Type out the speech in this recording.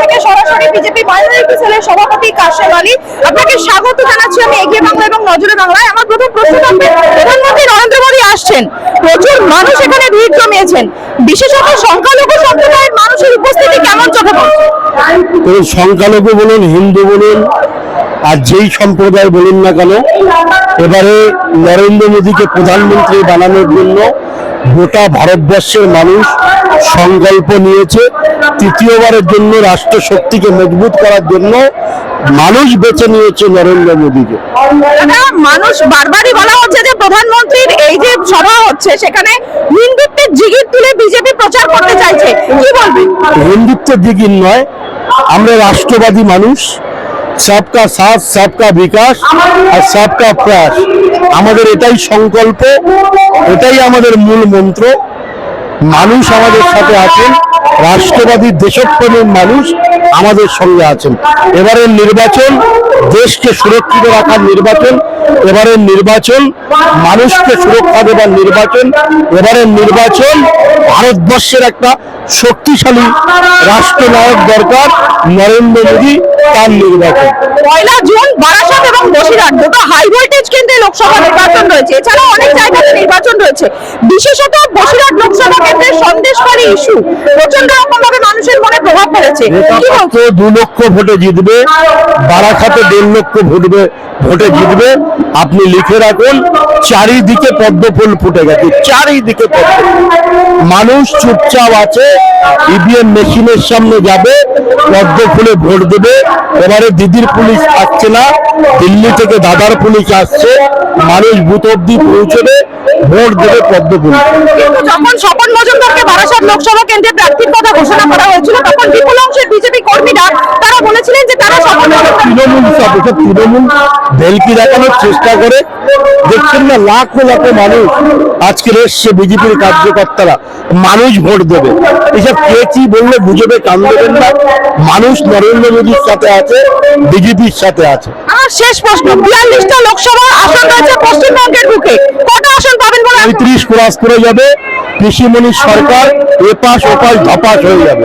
থেকে সরাসরি BJP minority সেলের সভাপতি কাশেম আলী। আপনাকে স্বাগত জানাচ্ছি আমি এগিয়ে বাংলা এবং নজরে বাংলায়। আমার প্রথম প্রশ্ন থাকবে প্রধানমন্ত্রী নরেন্দ্র মোদী আসছেন। প্রচুর মানুষ এখানে ভিড় জমিয়েছেন। বিশেষত সংখ্যালঘু সম্প্রদায়ের মানুষের উপস্থিতি কেমন চোখে পড়ছে? সংখ্যালঘু বলুন হিন্দু বলুন আর যেই সম্প্রদায় বলুন না কেন এবারে নরেন্দ্র মোদীকে প্রধানমন্ত্রী বানানোর জন্য গোটা ভারতবর্ষের মানুষ সংকল্প নিয়েছে। তৃতীয়বারের জন্য রাষ্ট্র শক্তিকে মজবুত করার জন্য মানুষ বেছে নিয়েছে নরেন্দ্র মোদীকে। মানুষ বারবারই বলা হচ্ছে যে প্রধানমন্ত্রীর এই যে সভা হচ্ছে সেখানে হিন্দুত্বের জিগির তুলে বিজেপি প্রচার করতে চাইছে। কি বলবেন হিন্দুত্বের দিকে নয় আমরা রাষ্ট্রবাদী মানুষ। সবকা সাথ, সবকা বিকাশ আর সবকা প্রয়াস। আমাদের এটাই সংকল্প, এটাই আমাদের মূল মন্ত্র। মানুষ আমাদের সাথে আছেন, রাষ্ট্রবাদী দেশপ্রেমী মানুষ আমাদের সঙ্গে আছেন। এবারের নির্বাচন, দেশকে সুরক্ষিত রাখার নির্বাচন, এবারের নির্বাচন, মানুষকে সুরক্ষা দেবার নির্বাচন, এবারের নির্বাচন ভারতবর্ষের একটা শক্তিশালী রাষ্ট্রনায়ক দরকার, নরেন্দ্র মোদী। তার নির্বাচন পয়লা জুন বারাসাত এবং বসিরহাট দুটো হাই ভোল্টেজ কেন্দ্রে লোকসভা নির্বাচন রয়েছে। এছাড়াও অনেক নির্বাচন রয়েছে। বিশেষত বসিরহাট লোকসভা কেন্দ্রের সন্দেশকারী ইস্যু প্রচণ্ড রকম ভাবে মানুষের মনে প্রভাব দু লক্ষ ভোটে জিতবে বারাখাতে দেড় লক্ষ ভোটবে, ভোটে জিতবে। আপনি লিখে রাখুন, চারিদিকে পদ্মফুল ফুটে গেছে, চারিদিকে পদ্ম মানুষ চুপচাপ আছে ইভিএম মেশিনের সামনে যাবে, পদ্ম ফুলে ভোট দেবে। এবারে দিদির পুলিশ আসছে না, দিল্লি থেকে দাদার পুলিশ আসছে। মানুষ বুথ অব্দি পৌঁছবে, ভোট দেবে পদ্ম ফুল। যখন স্বপন মজুমদারকে বারাসাত লোকসভা কেন্দ্রে প্রার্থীর কথা ঘোষণা করা হয়েছিল, তখন বিপুল অংশের বিজেপি কর্মীরা তারা বলেছিলেন যে তারা স্বপন তৃণমূল এসব তৃণমূল ভেলকি দেখানোর চেষ্টা করে। দেখছেন না লাখো লাখো মানুষ আজকে এসছে বিজেপির কার্যকর্তারা। মানুষ ভোট দেবে। এসব কে কি বললে বুঝবে কান দেবেন না। মানুষ নরেন্দ্র মোদীর সাথে আছে বিজেপির সাথে আছে। আমার শেষ প্রশ্ন বিয়াল্লিশটা লোকসভা আসন পশ্চিমবঙ্গের বুকে কটা আসন পাবেন বলে পঁয়ত্রিশ ক্রস করে যাবে কৃষিমণি সরকার এপাশ ওপাশ ধপাস হয়ে যাবে।